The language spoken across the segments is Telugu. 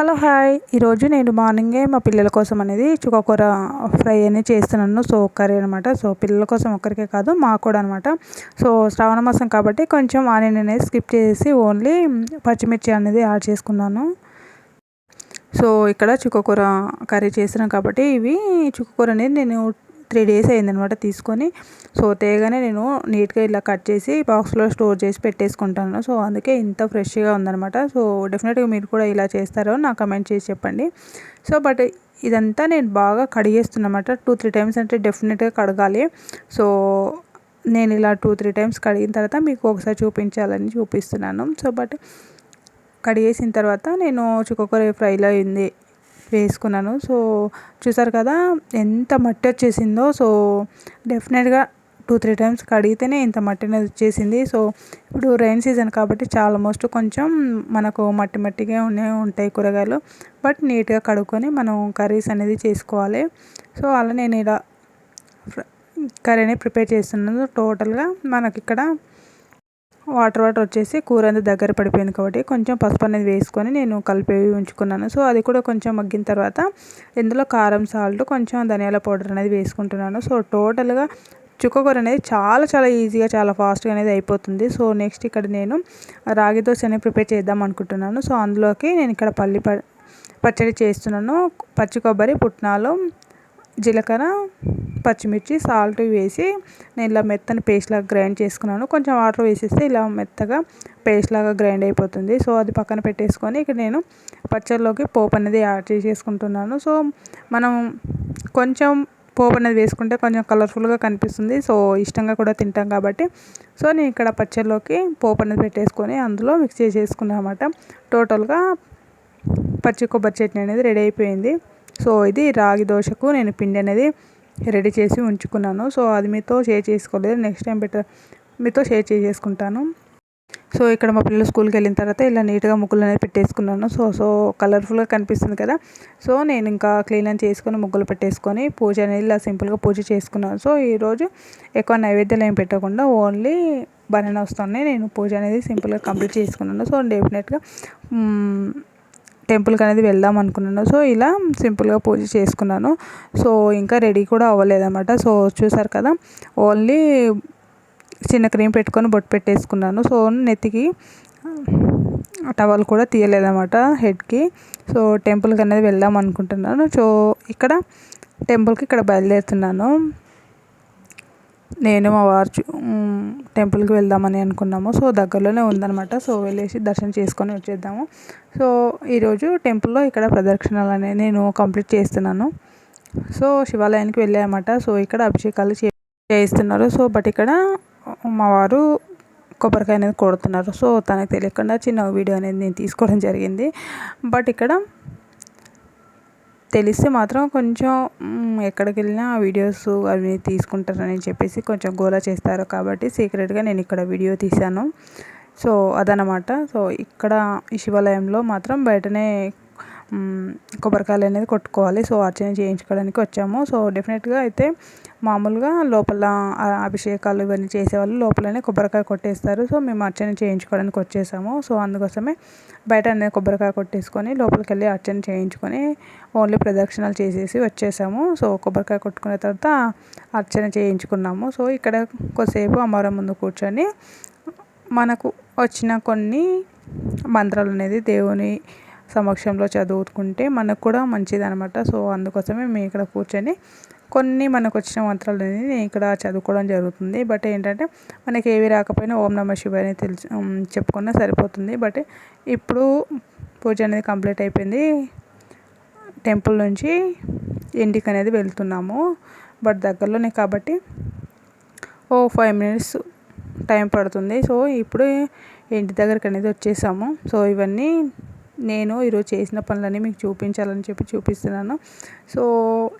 Hello hi. ఈరోజు నేను మార్నింగే మా పిల్లల కోసం అనేది చుక్కకూర ఫ్రై అనేది చేస్తున్నాను. సో కర్రీ అనమాట సో పిల్లల కోసం ఒక్కరికే కాదు మాకు కూడా అనమాట సో శ్రావణ మాసం కాబట్టి కొంచెం ఆనియన్ అనేది స్కిప్ చేసి ఓన్లీ పచ్చిమిర్చి అనేది యాడ్ చేసుకున్నాను. సో ఇక్కడ చుక్కకూర కర్రీ చేస్తున్నాను కాబట్టి ఇవి చుక్కకూర అనేది నేను త్రీ డేస్ అయిందనమాట తీసుకొని. సో తేగానే నేను నీట్గా ఇలా కట్ చేసి బాక్స్లో స్టోర్ చేసి పెట్టేసుకుంటాను. సో అందుకే ఇంత ఫ్రెష్గా ఉందనమాట. సో డెఫినెట్గా మీరు కూడా ఇలా చేస్తారో నాకు కమెంట్ చేసి చెప్పండి. సో బట్ ఇదంతా నేను బాగా కడిగేస్తున్నమాట. టూ త్రీ టైమ్స్ అంటే డెఫినెట్గా కడగాలి. సో నేను ఇలా టూ త్రీ టైమ్స్ కడిగిన తర్వాత మీకు ఒకసారి చూపించాలని చూపిస్తున్నాను. సో బట్ కడిగేసిన తర్వాత నేను చుక్కకూర ఫ్రైలో అయింది వేసుకున్నాను. సో చూసారు కదా ఎంత మట్టి వచ్చేసిందో. సో డెఫినెట్గా టూ త్రీ టైమ్స్ కడిగితేనే ఇంత మట్టి అనేది వచ్చేసింది. సో ఇప్పుడు రైన్ సీజన్ కాబట్టి చాలా మోస్ట్ కొంచెం మనకు మట్టి మట్టిగా ఉండే ఉంటాయి కూరగాయలు. బట్ నీట్గా కడుక్కొని మనం కర్రీస్ అనేది చేసుకోవాలి. సో అలా నేను ఇలా కర్రీని ప్రిపేర్ చేస్తున్నాను. టోటల్గా మనకి ఇక్కడ వాటర్ వాటర్ వచ్చేసి కూర అనేది దగ్గర పడిపోయింది కాబట్టి కొంచెం పసుపు అనేది వేసుకొని నేను కలిపి ఉంచుకున్నాను. సో అది కూడా కొంచెం మగ్గిన తర్వాత ఇందులో కారం సాల్ట్ కొంచెం ధనియాల పౌడర్ అనేది వేసుకుంటున్నాను. సో టోటల్గా చుక్కకూర అనేది చాలా చాలా ఈజీగా చాలా ఫాస్ట్గా అనేది అయిపోతుంది. సో నెక్స్ట్ ఇక్కడ నేను రాగి దోశ అనేది ప్రిపేర్ చేద్దాం అనుకుంటున్నాను. సో అందులోకి నేను ఇక్కడ పల్లి పచ్చడి చేస్తున్నాను. పచ్చి కొబ్బరి పుట్నాలు జీలకర్ర పచ్చిమిర్చి సాల్ట్ వేసి నేను ఇలా మెత్తని పేస్ట్ లాగా గ్రైండ్ చేసుకున్నాను. కొంచెం వాటర్ వేసేస్తే ఇలా మెత్తగా పేస్ట్ లాగా గ్రైండ్ అయిపోతుంది. సో అది పక్కన పెట్టేసుకొని ఇక్కడ నేను పచ్చళ్ళలోకి పోపు అనేది యాడ్ చేసేసుకుంటున్నాను. సో మనం కొంచెం పోపు అనేది వేసుకుంటే కొంచెం కలర్ఫుల్గా కనిపిస్తుంది. సో ఇష్టంగా కూడా తింటాం కాబట్టి. సో నేను ఇక్కడ పచ్చళ్ళలోకి పోపు అనేది పెట్టేసుకొని అందులో మిక్స్ చేసేసుకున్నాను అనమాట టోటల్గా పచ్చి కొబ్బరి చట్నీ అనేది రెడీ అయిపోయింది. సో ఇది రాగి దోశకు నేను పిండి అనేది రెడీ చేసి ఉంచుకున్నాను. సో అది మీతో షేర్ చేసుకోలేదు. నెక్స్ట్ టైం బెటర్ మీతో షేర్ చేసేసుకుంటాను. సో ఇక్కడ మా పిల్లలు స్కూల్కి వెళ్ళిన తర్వాత ఇలా నీట్గా ముగ్గులు అనేది పెట్టేసుకున్నాను. సో సో కలర్ఫుల్గా కనిపిస్తుంది కదా. సో నేను ఇంకా క్లీన్ అని చేసుకొని ముగ్గులు పెట్టేసుకొని పూజ అనేది ఇలా సింపుల్గా పూజ చేసుకున్నాను. సో ఈరోజు ఎక్కువ నైవేద్యాలు ఏం పెట్టకుండా ఓన్లీ బనానా వస్తున్నాయి నేను పూజ అనేది సింపుల్గా కంప్లీట్ చేసుకున్నాను. సో డెఫినెట్గా టెంపుల్కి అనేది వెళ్దాం అనుకున్నాను. సో ఇలా సింపుల్గా పూజ చేసుకున్నాను. సో ఇంకా రెడీ కూడా అవ్వలేదన్నమాట. సో చూసారు కదా ఓన్లీ చిన్న క్రీమ్ పెట్టుకొని బొట్టు పెట్టేసుకున్నాను. సో నెత్తికి టవల్ కూడా తీయలేదన్నమాట హెడ్కి సో టెంపుల్కి అనేది వెళ్దాం అనుకుంటున్నాను. సో ఇక్కడ టెంపుల్కి ఇక్కడ బయలుదేరుతున్నాను. నేను మా వారు టెంపుల్కి వెళ్దామని అనుకున్నాము. సో దగ్గరలోనే ఉందన్నమాట. సో వెళ్ళేసి దర్శనం చేసుకొని వచ్చేద్దాము. సో ఈరోజు టెంపుల్లో ఇక్కడ ప్రదక్షిణలు అనేవి నేను కంప్లీట్ చేస్తున్నాను. సో శివాలయానికి వెళ్ళామన్నమాట సో ఇక్కడ అభిషేకాలు చేయిస్తున్నారు. సో బట్ ఇక్కడ మా వారు కొబ్బరికాయ అనేది కొడుతున్నారు. సో తనకు తెలియకుండా చిన్న వీడియో అనేది నేను తీసుకోవడం జరిగింది. బట్ ఇక్కడ తెలిస్తే మాత్రం కొంచెం ఎక్కడికి వెళ్ళినా వీడియోస్ అవి తీసుకుంటారని చెప్పేసి కొంచెం గోలా చేస్తారు. కాబట్టి సీక్రెట్గా నేను ఇక్కడ వీడియో తీశాను. సో అదనమాట సో ఇక్కడ ఈ శివాలయంలో మాత్రం బయటనే కొబ్బరికాయలు అనేది కొట్టుకోవాలి. సో అర్చన చేయించుకోవడానికి వచ్చాము. సో డెఫినెట్గా అయితే మామూలుగా లోపల అభిషేకాలు ఇవన్నీ చేసేవాళ్ళు లోపలనే కొబ్బరికాయ కొట్టేస్తారు. సో మేము అర్చన చేయించుకోవడానికి వచ్చేసాము. సో అందుకోసమే బయట అనేది కొబ్బరికాయ కొట్టేసుకొని లోపలికి వెళ్ళి అర్చన చేయించుకొని ఓన్లీ ప్రదక్షిణాలు చేసేసి వచ్చేసాము. సో కొబ్బరికాయ కొట్టుకున్న తర్వాత అర్చన చేయించుకున్నాము. సో ఇక్కడ కొద్దిసేపు అమ్మవారి ముందు కూర్చొని మనకు వచ్చిన కొన్ని మంత్రాలు అనేది దేవుని సమక్షంలో చదువుకుంటే మనకు కూడా మంచిది అనమాట సో అందుకోసమే మేము ఇక్కడ కూర్చొని కొన్ని మనకు వచ్చిన మంత్రాలు అనేది నేను ఇక్కడ చదువుకోవడం జరుగుతుంది. బట్ ఏంటంటే మనకి ఏవి రాకపోయినా ఓం నమ శివాయ అని తెలిసి చెప్పుకున్నా సరిపోతుంది. బట్ ఇప్పుడు పూజ అనేది కంప్లీట్ అయిపోయింది. టెంపుల్ నుంచి ఇంటికి అనేది వెళ్తున్నాము. బట్ దగ్గరలోనే కాబట్టి ఓ ఫైవ్ మినిట్స్ టైం పడుతుంది. సో ఇప్పుడు ఇంటి దగ్గరికి అనేది వచ్చేసాము. సో ఇవన్నీ నేను ఈరోజు చేసిన పనులన్నీ మీకు చూపించాలని చెప్పి చూపిస్తున్నాను. సో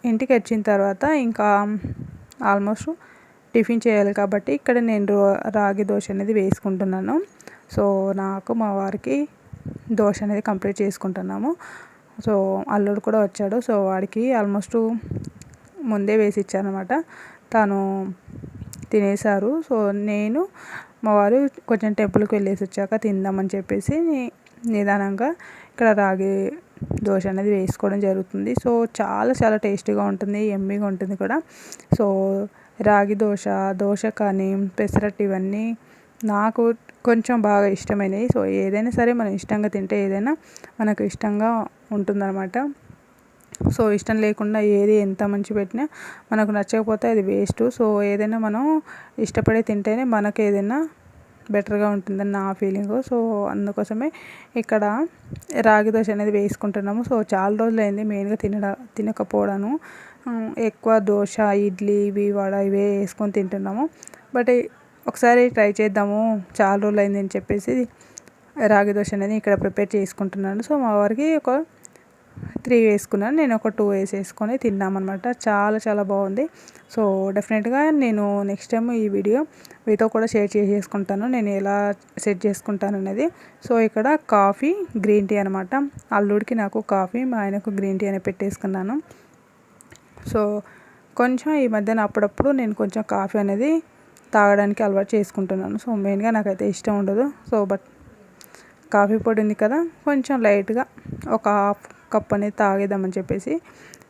ఇంటికి వచ్చిన తర్వాత ఇంకా ఆల్మోస్ట్ టిఫిన్ చేయాలి కాబట్టి ఇక్కడ నేను రాగి దోశ అనేది వేసుకుంటున్నాను. సో నాకు మా వారికి దోశ అనేది కంప్లీట్ చేసుకుంటున్నాము. సో అల్లుడు కూడా వచ్చాడు. సో వాడికి ఆల్మోస్ట్ ముందే వేసి ఇచ్చానమాట తను తినేశారు. సో నేను మా వారు కొంచెం టెంపుల్కి వెళ్ళేసి వచ్చాక తిందామని చెప్పేసి నిదానంగా ఇక్కడ రాగి దోశ అనేది వేసుకోవడం జరుగుతుంది. సో చాలా చాలా టేస్టీగా ఉంటుంది ఎమ్మీగా ఉంటుంది కూడా. సో రాగి దోశ దోశ కానీ పెసరట్టు ఇవన్నీ నాకు కొంచెం బాగా ఇష్టమైనవి. సో ఏదైనా సరే మనం ఇష్టంగా తింటే ఏదైనా మనకు ఇష్టంగా ఉంటుందన్నమాట. సో ఇష్టం లేకుండా ఏది ఎంత మంచి పెట్టినా మనకు నచ్చకపోతే అది వేస్ట్. సో ఏదైనా మనం ఇష్టపడి తింటేనే మనకు ఏదైనా బెటర్గా ఉంటుందని నా ఫీలింగ్. సో అందుకోసమే ఇక్కడ రాగి దోశ అనేది వేసుకుంటున్నాము. సో చాలా రోజులైంది మెయిన్గా తినడ తినకపోవడాను ఎక్కువ దోశ ఇడ్లీ ఇవి వడ ఇవే వేసుకొని తింటున్నాము. బట్ ఒకసారి ట్రై చేద్దాము. చాలా రోజులు అని చెప్పేసి రాగి దోశ అనేది ఇక్కడ ప్రిపేర్ చేసుకుంటున్నాను. సో మా వారికి ఒక త్రీ వేసుకున్నాను. నేను ఒక టూ వేసేసుకొని తిన్నామన్నమాట. చాలా చాలా బాగుంది. సో డెఫినెట్గా నేను నెక్స్ట్ టైం ఈ వీడియో మీతో కూడా షేర్ చేసేసుకుంటాను. నేను ఎలా సెట్ చేసుకుంటాను అనేది. సో ఇక్కడ కాఫీ గ్రీన్ టీ అనమాట అల్లుడికి నాకు కాఫీ మా ఆయనకు గ్రీన్ టీ అని పెట్టేసుకున్నాను. సో కొంచెం ఈ మధ్యన అప్పుడప్పుడు నేను కొంచెం కాఫీ అనేది తాగడానికి అలవాటు చేసుకుంటున్నాను. సో మెయిన్గా నాకైతే ఇష్టం ఉండదు. సో బట్ కాఫీ పొడి ఉంది కదా కొంచెం లైట్గా ఒక హాఫ్ కప్ అనేది తాగేద్దామని చెప్పేసి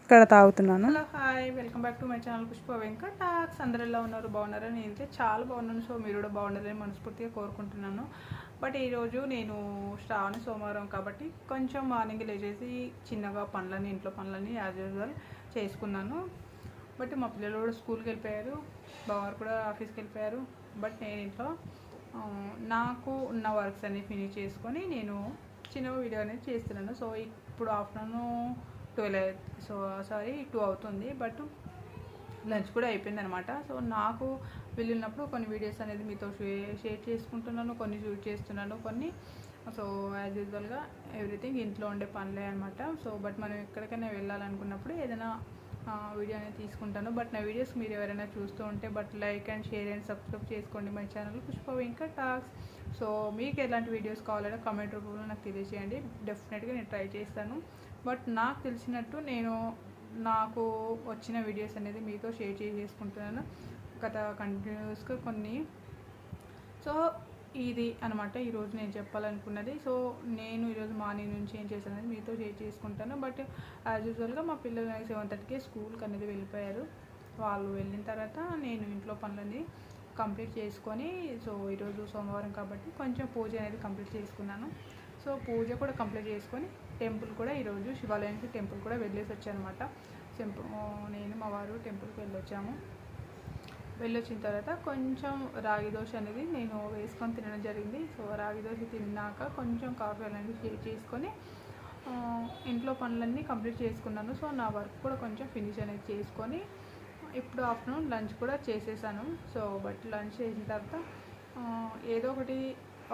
ఇక్కడ తాగుతున్నాను. Hello hi. Welcome back to my channel Pushpa Venkat talks. అందరు ఎలా ఉన్నారు బాగున్నారా? నేనైతే చాలా బాగున్నాను. సో మీరు కూడా బాగుండాలని మనస్ఫూర్తిగా కోరుకుంటున్నాను. బట్ ఈరోజు నేను శ్రావణ సోమవారం కాబట్టి కొంచెం మార్నింగ్ లేచేసి చిన్నగా పనులని ఇంట్లో పనులని యాజ్ యూజువల్ చేసుకున్నాను. బట్ మా పిల్లలు కూడా స్కూల్కి వెళ్ళిపోయారు. బావారు కూడా ఆఫీస్కి వెళ్ళిపోయారు. బట్ నేను ఇంట్లో నాకు ఉన్న వర్క్స్ అన్ని ఫినిష్ చేసుకొని నేను చిన్న వీడియో అనేది చేస్తున్నాను. సో ఇప్పుడు afternoon twelve so sorry two అవుతుంది బట్ లంచ్ కూడా అయిపోయింది అనమాట సో నాకు వెళ్ళినప్పుడు కొన్ని వీడియోస్ అనేది మీతో షేర్ చేసుకుంటున్నాను కొన్ని షూట్ చేస్తున్నాను కొన్ని సో యాజ్ యూజువల్గా ఎవ్రీథింగ్ ఇంట్లో ఉండే పనులే అనమాట. సో బట్ మనం ఎక్కడికైనా వెళ్ళాలనుకున్నప్పుడు ఏదైనా వీడియో అనేది తీసుకుంటాను. బట్ నా వీడియోస్ మీరు ఎవరైనా చూస్తూ ఉంటే but like and share and subscribe చేసుకోండి. My channel Pushpa Venkat talks. So మీకు ఎలాంటి వీడియోస్ కావాలంటే కామెంట్ రూపంలో నాకు తెలియజేయండి. డెఫినెట్గా నేను ట్రై చేస్తాను. బట్ నాకు తెలిసినట్టు నేను నాకు వచ్చిన వీడియోస్ అనేది మీతో షేర్ చేసుకుంటున్నాను గత కంటిన్యూస్గా కొన్ని. సో ఇది అనమాట ఈరోజు నేను చెప్పాలనుకున్నది. సో నేను ఈరోజు మార్నింగ్ నుంచి ఏం చేశాను మీతో షేర్ చేసుకుంటాను. బట్ యాజ్ యూజువల్గా మా పిల్లలు సెవెన్ థర్టీకి స్కూల్కి అనేది వెళ్ళిపోయారు. వాళ్ళు వెళ్ళిన తర్వాత నేను ఇంట్లో పనులన్నీ కంప్లీట్ చేసుకొని సో ఈరోజు సోమవారం కాబట్టి కొంచెం పూజ అనేది కంప్లీట్ చేసుకున్నాను. సో పూజ కూడా కంప్లీట్ చేసుకొని టెంపుల్ కూడా ఈరోజు శివాలయానికి టెంపుల్ కూడా వెళ్ళేసి వచ్చానమాట. టెంపుల్ నేను మా వారు టెంపుల్కి వెళ్ళొచ్చాము. వెళ్ళొచ్చిన తర్వాత కొంచెం రాగి దోశ అనేది నేను వేసుకొని తినడం జరిగింది. సో రాగి దోశ తిన్నాక కొంచెం కాఫీ అనేది షేర్ చేసుకొని ఇంట్లో పనులన్నీ కంప్లీట్ చేసుకున్నాను. సో నా వర్క్ కూడా కొంచెం ఫినిష్ అనేది చేసుకొని ఇప్పుడు ఆఫ్టర్నూన్ లంచ్ కూడా చేసేసాను. సో బట్ లంచ్ చేసిన తర్వాత ఏదో ఒకటి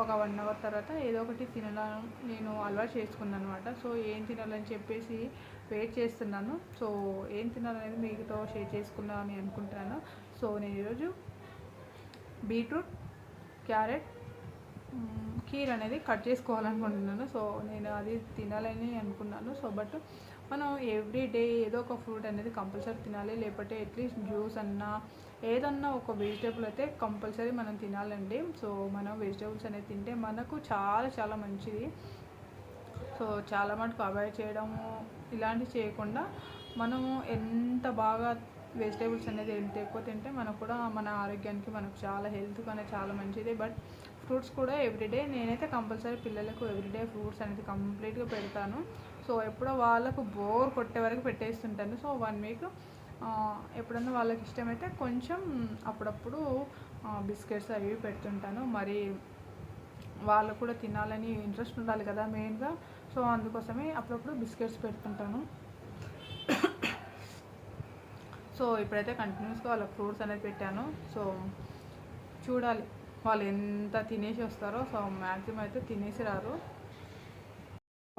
ఒక వన్ అవర్ తర్వాత ఏదో ఒకటి తినాలని నేను అలవాటు చేసుకున్నాను అనమాట సో ఏం తినాలని చెప్పేసి వెయిట్ చేస్తున్నాను. సో ఏం తినాలనేది మీతో షేర్ చేసుకుందామని అనుకుంటున్నాను సో నేను ఈరోజు బీట్రూట్ క్యారెట్ కీర్ అనేది కట్ చేసుకోవాలనుకుంటున్నాను. సో నేను అది తినాలని అనుకున్నాను. సో బట్ మనం ఎవ్రీ డే ఏదో ఒక ఫ్రూట్ అనేది కంపల్సరీ తినాలి లేకపోతే అట్లీస్ట్ జ్యూస్ అన్నా ఏదన్నా ఒక వెజిటేబుల్ అయితే కంపల్సరీ మనం తినాలండి. సో మనం వెజిటేబుల్స్ అనేది తింటే మనకు చాలా చాలా మంచిది. సో చాలా మటుకు అవాయిడ్ చేయడము ఇలాంటివి చేయకుండా మనము ఎంత బాగా వెజిటేబుల్స్ అనేది ఎంత ఎక్కువ తింటే మనకు కూడా మన ఆరోగ్యానికి మనకు చాలా హెల్త్ అనేది చాలా మంచిది. బట్ ఫ్రూట్స్ కూడా ఎవ్రీడే నేనైతే కంపల్సరీ పిల్లలకు ఎవ్రీడే ఫ్రూట్స్ అనేది కంప్లీట్గా పెడతాను. సో ఎప్పుడో వాళ్ళకు బోర్ కొట్టే వరకు పెట్టేస్తుంటాను. సో వన్ వీక్ ఎప్పుడన్నా వాళ్ళకి ఇష్టమైతే కొంచెం అప్పుడప్పుడు బిస్కెట్స్ అవి పెడుతుంటాను. మరి వాళ్ళు కూడా తినాలని ఇంట్రెస్ట్ ఉండాలి కదా మెయిన్గా. సో అందుకోసమే అప్పుడప్పుడు బిస్కెట్స్ పెడుతుంటాను. సో ఇప్పుడైతే కంటిన్యూస్గా వాళ్ళ ఫ్రూట్స్ అనేది పెట్టాను. సో చూడాలి వాళ్ళు ఎంత తినేసి వస్తారో. సో మ్యాక్సిమం అయితే తినేసి రారు.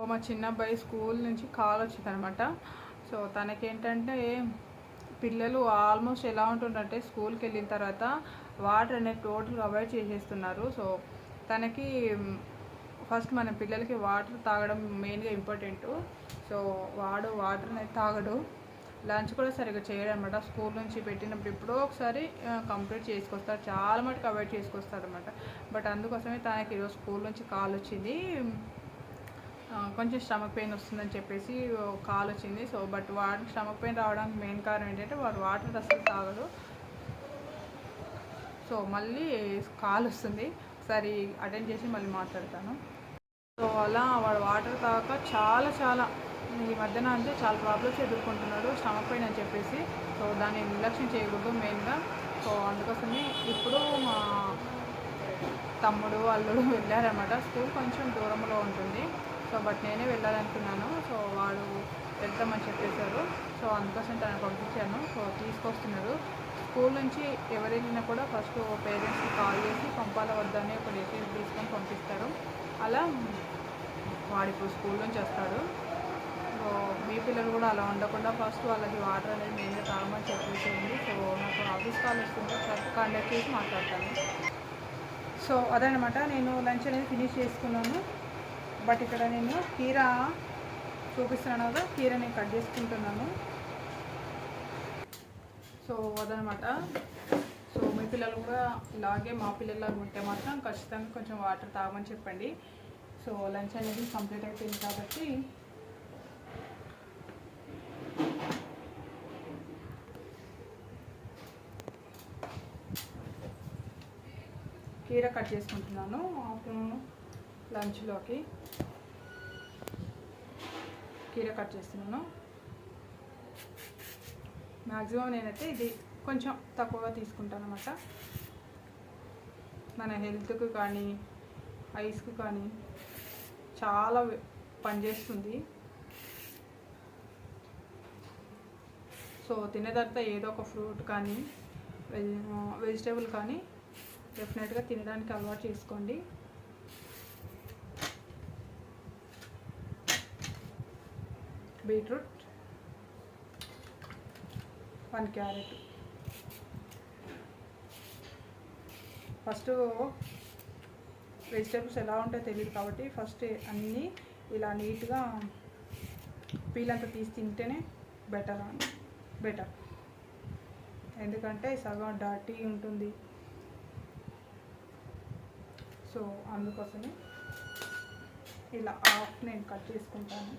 మా చిన్న అబ్బాయి స్కూల్ నుంచి కాల్ వచ్చింది అనమాట సో తనకేంటంటే పిల్లలు ఆల్మోస్ట్ ఎలా ఉంటుందంటే స్కూల్కి వెళ్ళిన తర్వాత వాటర్ అనేది టోటల్గా అవాయిడ్ చేసేస్తున్నారు. సో తనకి ఫస్ట్ మన పిల్లలకి వాటర్ తాగడం మెయిన్గా ఇంపార్టెంట్. సో వాడు వాటర్ అనేది తాగడు. లంచ్ కూడా సరిగ్గా చేయడం అనమాట స్కూల్ నుంచి పెట్టినప్పుడు ఎప్పుడో ఒకసారి కంప్లీట్ చేసుకొస్తారు. చాలా మటుకు అవాయిడ్ చేసుకొస్తారు అనమాట బట్ అందుకోసమే తనకి ఈరోజు స్కూల్ నుంచి కాల్ వచ్చింది. కొంచెం స్టమక్ పెయిన్ వస్తుందని చెప్పేసి కాల్ వచ్చింది. సో బట్ వాడికి స్టమక్ పెయిన్ రావడానికి మెయిన్ కారణం ఏంటంటే వాడు వాటర్ అసలు తాగడు. సో మళ్ళీ కాల్ వస్తుంది. ఒకసారి అటెండ్ చేసి మళ్ళీ మాట్లాడతాను. సో అలా వాడు వాటర్ తాగక చాలా చాలా ఈ మధ్యన అంటే చాలా ప్రాబ్లమ్స్ ఎదుర్కొంటున్నాడు స్టమక్ పెయిన్ అని చెప్పేసి. సో దాన్ని నిర్లక్ష్యం చేయకూడదు మెయిన్గా. సో అందుకోసమే ఇప్పుడు మా తమ్ముడు అల్లుడు వెళ్ళారనమాట స్కూల్ కొంచెం దూరంలో ఉంటుంది. సో బట్ నేనే వెళ్ళాలనుకున్నాను. సో వాడు వెళ్తామని చెప్పేశారు. సో అందుకోసం తనకు పంపించాను. సో తీసుకొస్తున్నారు. స్కూల్ నుంచి ఎవరు వెళ్ళినా కూడా ఫస్ట్ పేరెంట్స్కి కాల్ చేసి పంపాల వద్దని ఒక డెసిషన్ తీసుకొని పంపిస్తారు. అలా వాడు ఇప్పుడు స్కూల్ నుంచి వస్తాడు. సో మీ పిల్లలు కూడా అలా ఉండకుండా ఫస్ట్ వాళ్ళకి వాటర్ అనేది నేనే తాగమని చెప్పేసేయండి సో నాకు ఆఫీస్ కాల్ వస్తుంటే ఒకసారి కాంటాక్ట్ చేసి మాట్లాడతాను. సో అదనమాట నేను లంచ్ అనేది ఫినిష్ చేసుకున్నాను. బట్ ఇక్కడ నేను కీర చూపిస్తున్నాను కదా కీర నేను కట్ చేసుకుంటున్నాను. సో అదనమాట. సో మీ పిల్లలు కూడా ఇలాగే మా పిల్లలాగా ఉంటే మాత్రం ఖచ్చితంగా కొంచెం వాటర్ తాగమని చెప్పండి. సో లంచ్ అనేది కంప్లీట్ అయిపోయింది కాబట్టి. కీర కట్ చేసుకుంటున్నాను ఆఫ్టర్నూన్ లంచ్లోకి. కీర కట్ చేస్తున్నాను. మ్యాక్సిమం నేనైతే ఇది కొంచెం తక్కువగా తీసుకుంటాను అనమాట మన హెల్త్కు కానీ ఐస్కు కానీ చాలా పనిచేస్తుంది. సో తినే తర్వాత ఏదో ఒక ఫ్రూట్ కానీ వెజ్ వెజిటేబుల్ కానీ డెఫినెట్గా తినడానికి అలవాటు చేసుకోండి. Beetroot one carrot. First vegetables ఎలా ఉంటాయో తెలియదు కాబట్టి ఫస్ట్ అన్నీ ఇలా నీట్గా పీల్ అంతా తీసి తింటేనే బెటర్ బెటర్. ఎందుకంటే సగం డాటీ ఉంటుంది. సో అందుకోసమే ఇలా హాఫ్ నేను కట్ చేసుకుంటాను.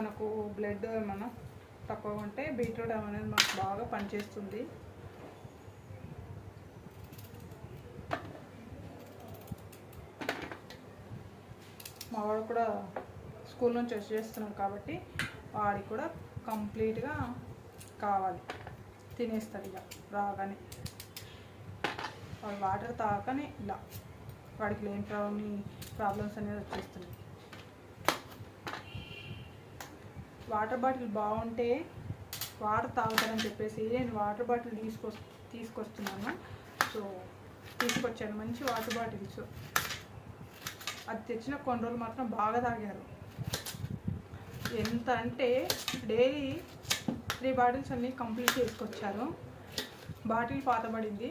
మనకు బ్లడ్ ఏమైనా తక్కువ ఉంటే బీట్రూట్ అనేది మనకు బాగా పనిచేస్తుంది. మా వాడు కూడా స్కూల్ నుంచి వచ్చి చేస్తున్నాం కాబట్టి వాడికి కూడా కంప్లీట్గా కావాలి. తినేస్తాడు ఇక రాగానే. వాడు వాటర్ తాగకనే ఇలా. వాడికి లేని ప్రాబ్లమ్ ప్రాబ్లమ్స్ అనేది వచ్చేస్తున్నాయి. వాటర్ బాటిల్ బాగుంటే వాటర్ తాగుతారని చెప్పేసి నేను వాటర్ బాటిల్ తీసుకొ తీసుకొస్తున్నాను. సో తీసుకొచ్చాను. మంచి వాటర్ బాటిల్స్. అది తెచ్చిన కొన్ని రోజులు మాత్రం బాగా తాగారు. ఎంత అంటే డైలీ త్రీ బాటిల్స్ అన్నీ కంప్లీట్ చేసుకొచ్చారు. బాటిల్ పాతబడింది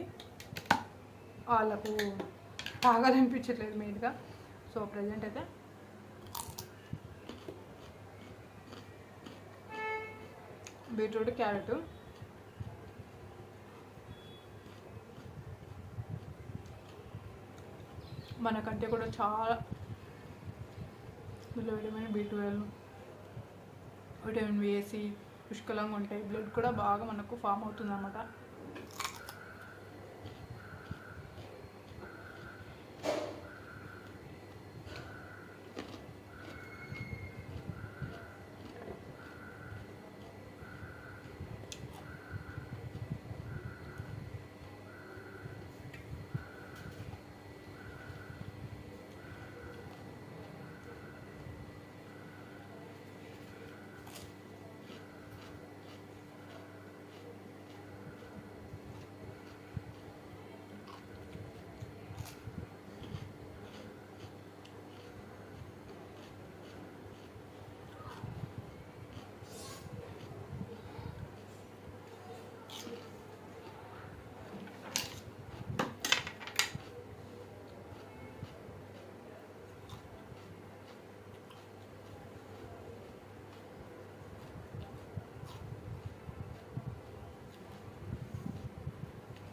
వాళ్ళకు తాగాలనిపించట్లేదు మెయిన్గా. సో ప్రజెంట్ అయితే బీట్రూట్ క్యారెట్. మనకంటే కూడా చాలా ఇందులో విటమిన్ బి ట్వెల్వ్ విటమిన్ వేసి పుష్కలంగా ఉంటాయి. బ్లడ్ కూడా బాగా మనకు ఫామ్ అవుతుంది అన్నమాట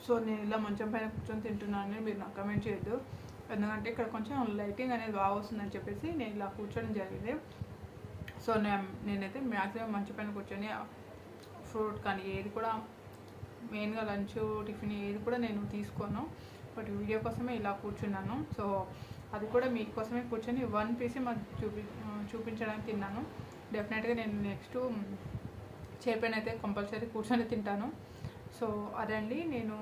సో నేను ఇలా మంచం పైన కూర్చొని తింటున్నానని మీరు నాకు కమెంట్ చేయొద్దు. ఎందుకంటే ఇక్కడ కొంచెం లైటింగ్ అనేది బాగా వస్తుందని చెప్పేసి నేను ఇలా కూర్చోడం జరిగింది. సో నేను నేనైతే మ్యాక్సిమం మంచం పైన కూర్చొని ఫ్రూట్ కానీ ఏది కూడా మెయిన్గా లంచ్ టిఫిన్ ఏది కూడా నేను తీసుకోను. బట్ వీడియో కోసమే ఇలా కూర్చున్నాను. సో అది కూడా మీకోసమే కూర్చొని వన్ పీసే మాకు చూపి చూపించడానికి తిన్నాను. డెఫినెట్గా నేను నెక్స్ట్ చేపైన అయితే కంపల్సరీ కూర్చొని తింటాను. సో అదండి. నేను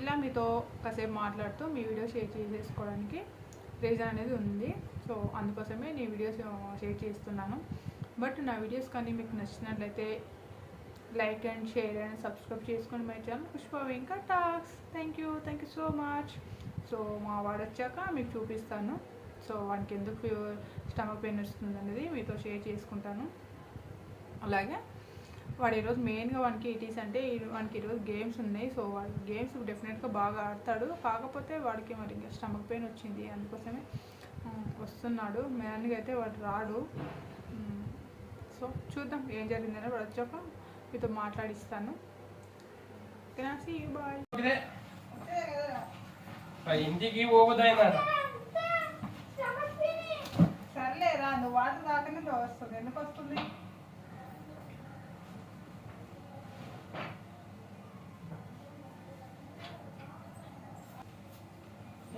ఇలా మీతో కాసేపు మాట్లాడుతూ మీ వీడియో షేర్ చేసేసుకోవడానికి రీజన్ అనేది ఉంది. సో అందుకోసమే నేను వీడియోస్ షేర్ చేస్తున్నాను. బట్ నా వీడియోస్ కానీ మీకు నచ్చినట్లయితే like and share and subscribe చేసుకొని మై ఛానల్ పుష్ప ఇంకా talks. Thank you. Thank you so much. So మా వాడు వచ్చాక మీకు చూపిస్తాను. సో వానికి ఎందుకు స్టమక్ పెయిన్ వస్తుంది అనేది మీతో షేర్ చేసుకుంటాను. అలాగే వాడు ఈరోజు మెయిన్గా వానికి ఇటీస్ అంటే ఈ- వానికి ఈరోజు గేమ్స్ ఉన్నాయి. సో వాడు గేమ్స్ డెఫినెట్గా బాగా ఆడతాడు. కాకపోతే వాడికి మరి ఇంకా స్టమక్ పెయిన్ వచ్చింది అందుకోసమే వస్తున్నాడు. మెయిన్గా అయితే వాడు రాడు. సో చూద్దాం ఏం జరిగిందని వాడు వచ్చాక మీతో మాట్లాడిస్తాను. ఇంటికి పోవద్దైనా సర్లేరా నువ్వు వాటర్ తాకనే వస్తుంది ఎందుకు వస్తుంది?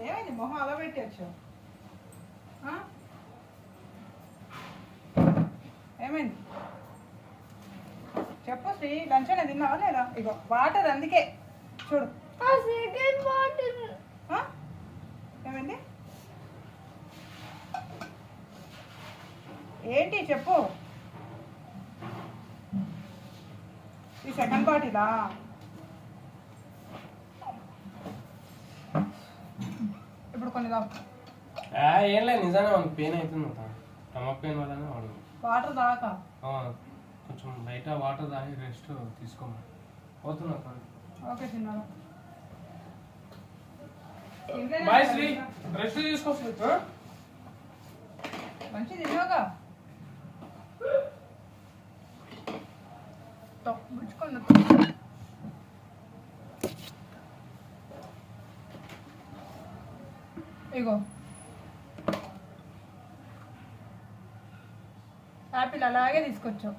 ఏమైంది? మొహం అలా పెట్టచ్చు ఏమైంది? చెప్పు శ్రీ లంచ్ అనేది తిన్నావా లేదా? ఇగో వాటర్ అందుకే. చూడు? ఏమైంది? ఏంటి చెప్పు? ఈ సెకండ్ బాటిలా ఇప్పుడు కొన్ని. ఏం లేదు నిజంగా మనకు పెయిన్ అవుతుంది స్టమక్ పెయిన్ వల్లనే వాడు వాటర్ ఆ, కొంచెం లైట్గా వాటర్ తాగి రెస్ట్ తీసుకోమని. పోతున్నా ఓకే చిన్నారు బాయ్ శ్రీ రెస్ట్ తీసుకో శ్రీ. ఆ? మంచి ఇగో. యాపిల్ అలాగే తీసుకొచ్చావు.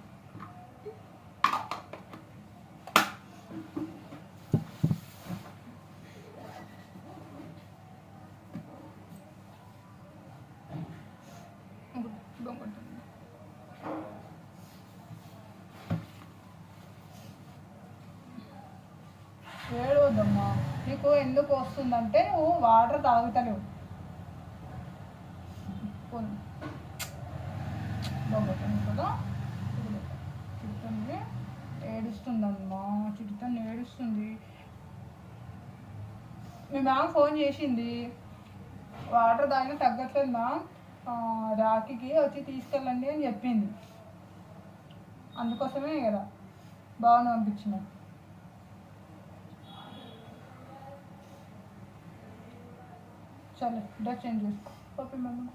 ఏడవద్దమ్మా. నీకు ఎందుకు వస్తుందంటే నువ్వు వాటర్ తాగుతలేవు. పోనీ. దొంగతుంది కదా చిడుతుంది ఏడుస్తుందమ్మా చిడుతుంది ఏడుస్తుంది మీ మ్యామ్ ఫోన్ చేసింది వాటర్ తాగిన తగ్గట్లేదు మ్యామ్ రాఖీకి వచ్చి తీసుకెళ్ళండి అని చెప్పింది అందుకోసమే కదా బాగుంది పంపించిన సరే డ్రెస్ చేంజ్ చేసుకో పప్పి మమ్మీ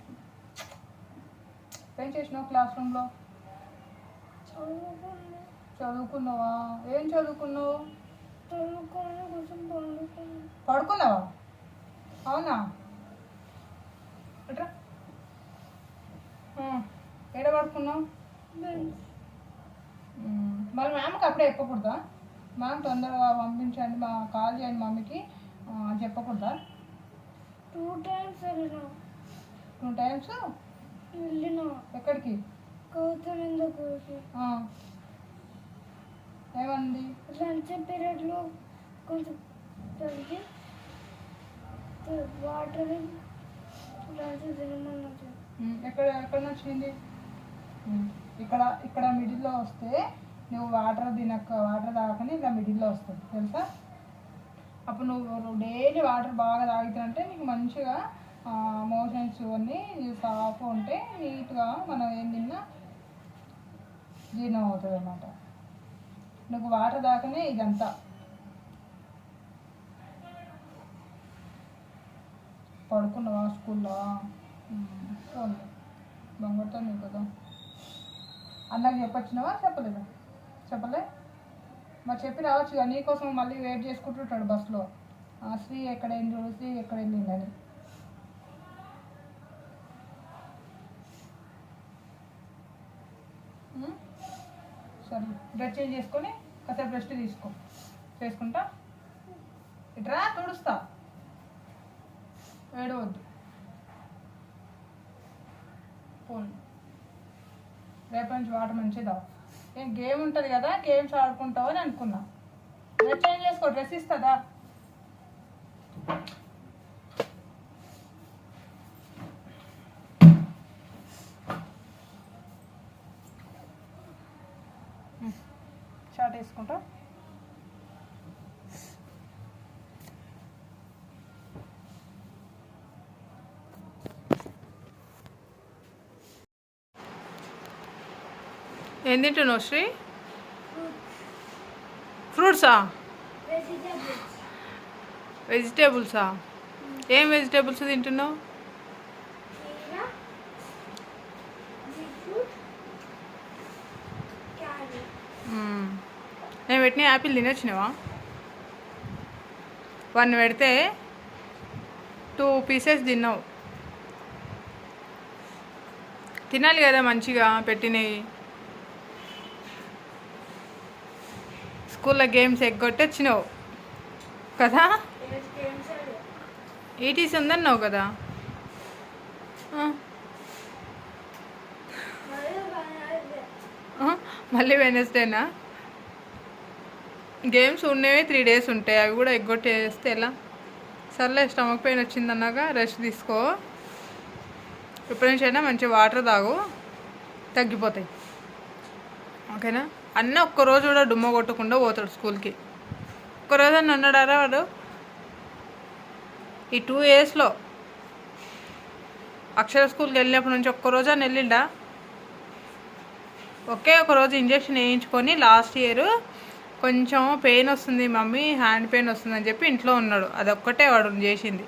ఏం చేసినావు క్లాస్ రూమ్లో చదువుకున్నా చదువుకున్నావా? ఏం చదువుకున్నావు? పడుకున్నావా? అవునా? ఎట్రా ఏడ పడుకున్నావు. మరి మ్యామ్కి అప్పుడే చెప్పకూడదా? మ్యామ్ తొందరగా పంపించండి మా కాల్ చేయండి మమ్మీకి చెప్పకూడదా? టూ టైమ్స్ టూ టైమ్స్ వెళ్ళినా ఎక్కడికి ఆ. ఏమంది లంచ్ పీరియడ్లో కొంచెం తగ్గి వాటర్ లంచ్ తినమన్నది మ్మ్. ఎక్కడ ఎక్కడ నుంచి వచ్చింది మ్మ్. ఇక్కడ ఇక్కడ మిడిల్లో వస్తే నువ్వు వాటర్ తినక వాటర్ తాగకని ఇలా మిడిల్లో వస్తుంది తెలుసా అప్పుడు నువ్వు డైలీ వాటర్ బాగా తాగుతుంటే నీకు మంచిగా మోషన్స్ అన్నీ సాఫ్ ఉంటే నీట్గా మనం ఏం తిన్నా జీర్ణం అవుతుంది అన్నమాట నువ్వు వాటర్ దాకనే ఇదంతా. పడుకున్నావా స్కూల్లో? పోనీ బంగారుతో కదా. అన్నకి చెప్పొచ్చినావా? చెప్పలేదా? చెప్పలే? మరి చెప్పి రావచ్చు ఇక నీకోసం మళ్ళీ వెయిట్ చేసుకుంటుంటాడు బస్సులో శ్రీ ఎక్కడ వెళ్ళి శ్రీ ఎక్కడ వెళ్ళిందని సరే డ్రెస్ చేంజ్ చేసుకొని కాసేపు రెస్ట్ తీసుకో. చేసుకుంటా. ఇట్రా తుడుస్తా. ఏడవద్దు. పోను. రేపటి నుంచి వాటర్ మంచిదా ఏం గేమ్ ఉంటుంది కదా గేమ్స్ ఆడుకుంటావు అని అనుకున్నా. డ్రెస్ చేంజ్ చేసుకో డ్రెస్ ఇస్తుందా షార్ట్ వేసుకుంటా ఏం తింటున్నావు శ్రీ? ఫ్రూట్సా? వెజిటేబుల్సా? ఏం వెజిటేబుల్స్ తింటున్నావు? నేను పెట్టిన యాపిల్ తినొచ్చినావా? వన్ పెడితే టూ పీసెస్ తిన్నావు. తినాలి కదా మంచిగా పెట్టినవి. స్కూల్లో గేమ్స్ ఎగ్గొట్టొచ్చినావు. కదా? ఈటీసీ ఉందన్నావు కదా? మళ్ళీ వెనస్డేనా? గేమ్స్ ఉన్నవి త్రీ డేస్ ఉంటాయి అవి కూడా ఎగ్గొట్టేస్తే ఎలా? సర్లే స్టమక్ పెయిన్ వచ్చిందన్నాక రెస్ట్ తీసుకో. ఎప్పటి నుంచి అయినా మంచి వాటర్ తాగు తగ్గిపోతాయి. ఓకేనా? అన్న ఒక్కరోజు కూడా డుమ్మ కొట్టకుండా పోతాడు స్కూల్కి. ఒక్కరోజు అని ఉన్నాడారా వాడు? ఈ టూ ఇయర్స్లో. అక్షర స్కూల్కి వెళ్ళినప్పటి నుంచి ఒక్కరోజు అని వెళ్ళిండా? ఒకే ఒక రోజు ఇంజెక్షన్ వేయించుకొని లాస్ట్ ఇయర్ కొంచెం పెయిన్ వస్తుంది మమ్మీ హ్యాండ్ పెయిన్ వస్తుంది అని చెప్పి ఇంట్లో ఉన్నాడు. అదొక్కటే వాడు చేసింది.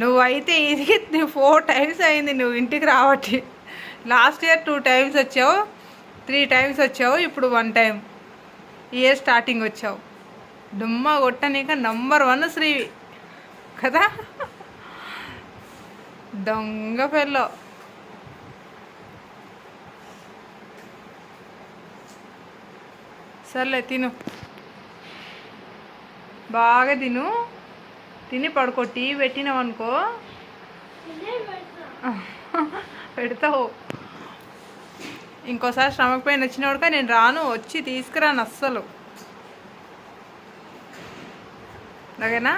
నువ్వైతే ఇది ఫోర్ టైమ్స్ అయింది నువ్వు ఇంటికి రావట్టి. లాస్ట్ ఇయర్ టూ టైమ్స్ వచ్చావు. త్రీ టైమ్స్ వచ్చావు ఇప్పుడు వన్ టైం ఇయర్ స్టార్టింగ్ వచ్చావు. డుమ్మ కొట్టనీక నంబర్ వన్ శ్రీ. కదా? దొంగ పిల్లో సర్లే తిను. బాగా తిను. తిని పడుకో టీ పెట్టినావు అనుకో పెడతావు. ఇంకోసారి స్టమక్ పెయిన్ వాడుక నేను రాను వచ్చి తీసుకురాను అస్సలు. అలాగేనా